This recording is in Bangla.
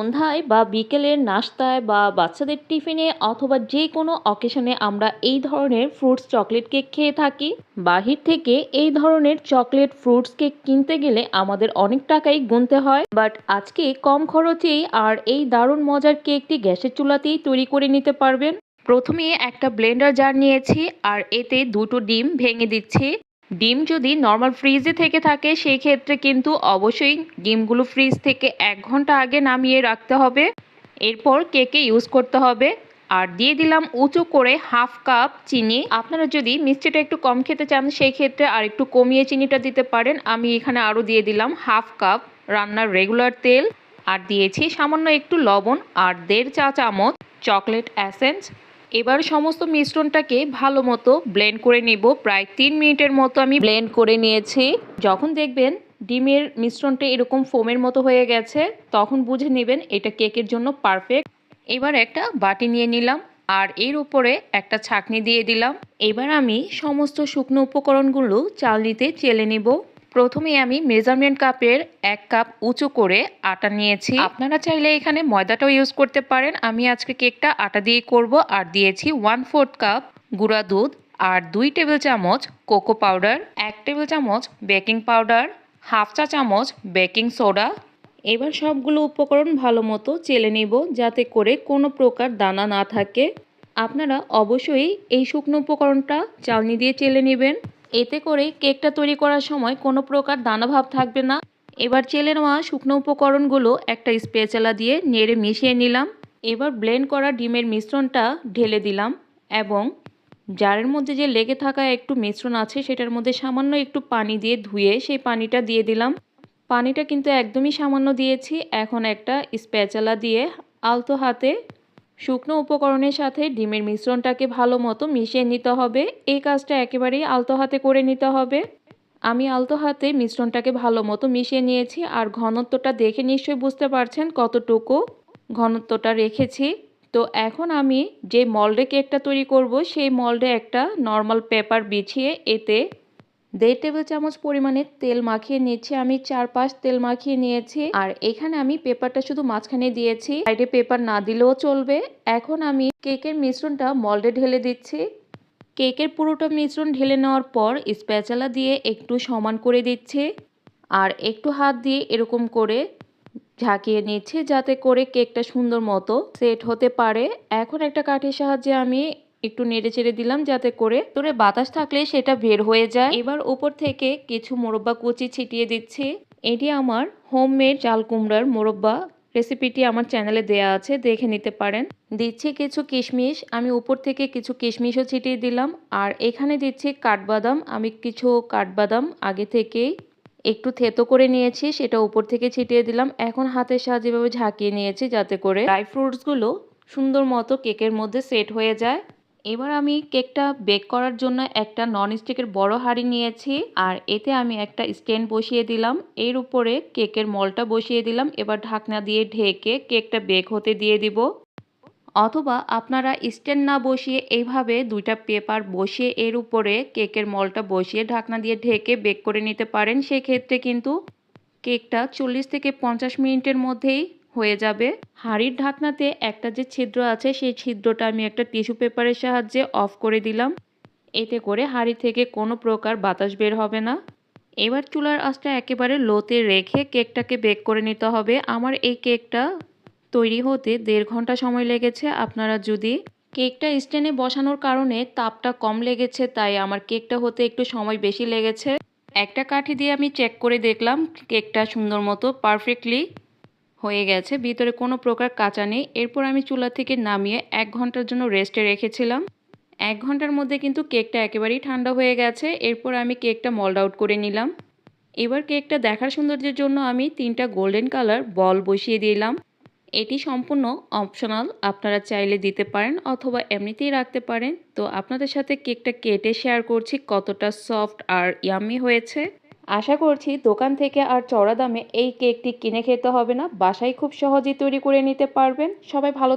সন্ধ্যায় বা বিকেলের নাস্তায় বা বাচ্চাদের টিফিনে অথবা যে কোনো অকেশনে আমরা এই ধরনের ফ্রুটস চকলেট কেক খেয়ে থাকি। বাহির থেকে এই ধরনের চকলেট ফ্রুটস কেক কিনতে গেলে আমাদের অনেক টাকাই গুনতে হয়। বাট আজকে কম খরচেই আর এই দারুণ মজার কেকটি গ্যাসের চুলাতেই তৈরি করে নিতে পারবেন। প্রথমে একটা ব্লেন্ডার জার নিয়েছি আর এতে দুটো ডিম ভেঙে দিচ্ছি। ডিম যদি নর্মাল ফ্রিজে থেকে থাকে সেই ক্ষেত্রে কিন্তু অবশ্যই ডিমগুলো ফ্রিজ থেকে এক ঘণ্টা আগে নামিয়ে রাখতে হবে। এরপর কেকে ইউজ করতে হবে। আর দিয়ে দিলাম উঁচু করে হাফ কাপ চিনি। আপনারা যদি মিষ্টিটা একটু কম খেতে চান সেই ক্ষেত্রে আর একটু কমিয়ে চিনিটা দিতে পারেন। আমি এখানে আরও দিয়ে দিলাম হাফ কাপ রান্নার রেগুলার তেল। আর দিয়েছি সামান্য একটু লবণ আর দেড় চা চামচ চকলেট অ্যাসেন্স এবার সমস্ত মিশ্রণটাকে ভালো মতো ব্লেন্ড করে নেব। প্রায় তিন মিনিটের মতো আমি ব্লেন্ড করে নিয়েছি। যখন দেখবেন ডিমের মিশ্রণটা এরকম ফোমের মতো হয়ে গেছে, তখন বুঝে নেবেন এটা কেকের জন্য পারফেক্ট এবার একটা বাটি নিয়ে নিলাম আর এর উপরে একটা ছাকনি দিয়ে দিলাম। এবার আমি সমস্ত শুকনো উপকরণগুলো চালনিতে চেলে নেব। প্রথমে আমি মেজারমেন্ট কাপের এক কাপ উঁচু করে আটা নিয়েছি। আপনারা চাইলে এখানে ময়দাটাও ইউজ করতে পারেন। আমি আজকে কেকটা আটা দিয়ে করব আর দিয়েছি ওয়ান ফোর্থ কাপ গুঁড়া দুধ আর দুই টেবিল চামচ কোকো পাউডার এক টেবিল চামচ বেকিং পাউডার হাফ চা চামচ বেকিং সোডা এবার সবগুলো উপকরণ ভালো মতো চেলে নেব যাতে করে কোনো প্রকার দানা না থাকে। আপনারা অবশ্যই এই শুকনো উপকরণটা চালনি দিয়ে চেলে নেবেন। এতে করে কেকটা তৈরি করার সময় কোনো প্রকার দানাভাব থাকবে না। এবার চেলে নেওয়া শুকনো উপকরণগুলো একটা স্পেচালা দিয়ে নেড়ে মিশিয়ে নিলাম। এবার ব্লেন্ড করা ডিমের মিশ্রণটা ঢেলে দিলাম এবং জারের মধ্যে যে লেগে থাকা একটু মিশ্রণ আছে সেটার মধ্যে সামান্য একটু পানি দিয়ে ধুয়ে সেই পানিটা দিয়ে দিলাম। পানিটা কিন্তু একদমই সামান্য দিয়েছি। এখন একটা স্প্যাচালা দিয়ে আলতো হাতে শুকনো উপকরণের সাথে ডিমের মিশ্রণটাকে ভালো মতো মিশিয়ে নিতে হবে। এই কাজটা একেবারেই আলতো হাতে করে নিতে হবে। আমি আলতো হাতে মিশ্রণটাকে ভালো মতো মিশিয়ে নিয়েছি আর ঘনত্বটা দেখে নিশ্চয়ই বুঝতে পারছেন কতটুকু ঘনত্বটা রেখেছি। তো এখন আমি যে মল্ডে কেকটা তৈরি করব, সেই মল্ডে একটা নর্মাল পেপার বিছিয়ে এতে দেড় টেবিল চামচ পরিমাণে তেল মাখিয়ে নিচ্ছি। আমি চার পাঁচ তেল মাখিয়ে নিয়েছি। আর এখানে আমি পেপারটা শুধু মাঝখানে দিয়েছি। সাইডে পেপার না দিলেও চলবে। এখন আমি কেকের মিশ্রণটা মল্ডে ঢেলে দিচ্ছি। কেকের পুরোটা মিশ্রণ ঢেলে নেওয়ার পর স্প্যাচালা দিয়ে একটু সমান করে দিচ্ছি। আর একটু হাত দিয়ে এরকম করে ঝাঁকিয়ে নিচ্ছে যাতে করে কেকটা সুন্দর মতো সেট হতে পারে। এখন একটা কাঠের সাহায্যে আমি একটু নেড়ে চেড়ে দিলাম যাতে করে তোরে বাতাস থাকলে সেটা বের হয়ে যায়। এবার উপর থেকে কিছু মোরব্বা কুচি ছিটিয়ে দিচ্ছি। এটি আমার হোমমেড চাল কুমড়ার মোরব্বা। রেসিপিটি আমার চ্যানেলে দেয়া আছে, দেখে নিতে পারেন। দিচ্ছি কিছু কিশমিশ। আমি উপর থেকে কিছু কিশমিশও ছিটিয়ে দিলাম। আর এখানে দিচ্ছি কাঠবাদাম। আমি কিছু কাঠবাদাম আগে থেকেই একটু থেতো করে নিয়েছি, সেটা উপর থেকে ছিটিয়ে দিলাম। এখন হাতের সাহায্যে এভাবে ঝাঁকিয়ে নিয়েছি যাতে করে ড্রাই ফ্রুটসগুলো সুন্দর মতো কেকের মধ্যে সেট হয়ে যায়। এবার আমি কেকটা বেক করার জন্য একটা নন স্টিকের বড় হাঁড়ি নিয়েছি, আর এতে আমি একটা স্ট্যান্ড বসিয়ে দিলাম। এর উপরে কেকের মলটা বসিয়ে দিলাম। এবার ঢাকনা দিয়ে ঢেকে কেকটা বেক হতে দিয়ে দিব। অথবা আপনারা স্ট্যান্ড না বসিয়ে এইভাবে দুইটা পেপার বসিয়ে এর উপরে কেকের মলটা বসিয়ে ঢাকনা দিয়ে ঢেকে বেক করে নিতে পারেন। সেক্ষেত্রে কিন্তু কেকটা চল্লিশ থেকে পঞ্চাশ মিনিটের মধ্যেই হয়ে যাবে। হাঁড়ির ঢাকনাতে একটা যে ছিদ্র আছে, সেই ছিদ্রটা আমি একটা টিস্যু পেপারের সাহায্যে অফ করে দিলাম। এতে করে হাঁড়ি থেকে কোনো প্রকার বাতাস বের হবে না। এবার চুলার আঁচটা একেবারে লোতে রেখে কেকটাকে বেক করে নিতে হবে। আমার এই কেকটা তৈরি হতে দেড় ঘণ্টা সময় লেগেছে। আপনারা যদি কেকটা স্ট্যান্ডে বসানোর কারণে তাপটা কম লেগেছে, তাই আমার কেকটা হতে একটু সময় বেশি লেগেছে। একটা কাঠি দিয়ে আমি চেক করে দেখলাম, কেকটা সুন্দর মতো পারফেক্টলি হয়ে গেছে। ভিতরে কোনো প্রকার কাঁচা নেই। এরপর আমি চুলা থেকে নামিয়ে এক ঘণ্টার জন্য রেস্টে রেখেছিলাম। এক ঘণ্টার মধ্যে কিন্তু কেকটা একেবারেই ঠান্ডা হয়ে গেছে। এরপর আমি কেকটা মল্ড আউট করে নিলাম। এবার কেকটা দেখার সৌন্দর্যের জন্য আমি তিনটা গোল্ডেন কালার বল বসিয়ে দিলাম। এটি সম্পূর্ণ অপশনাল আপনারা চাইলে দিতে পারেন অথবা এমনিতেই রাখতে পারেন। তো আপনাদের সাথে কেকটা কেটে শেয়ার করছি কতটা সফট আর ইয়ামি হয়েছে। আশা করছি দোকান থেকে আর চড়া দামে এই কেকটি কিনে খেতে হবে না। বাসায় খুব সহজেই তৈরি করে নিতে পারবেন। সবাই ভালো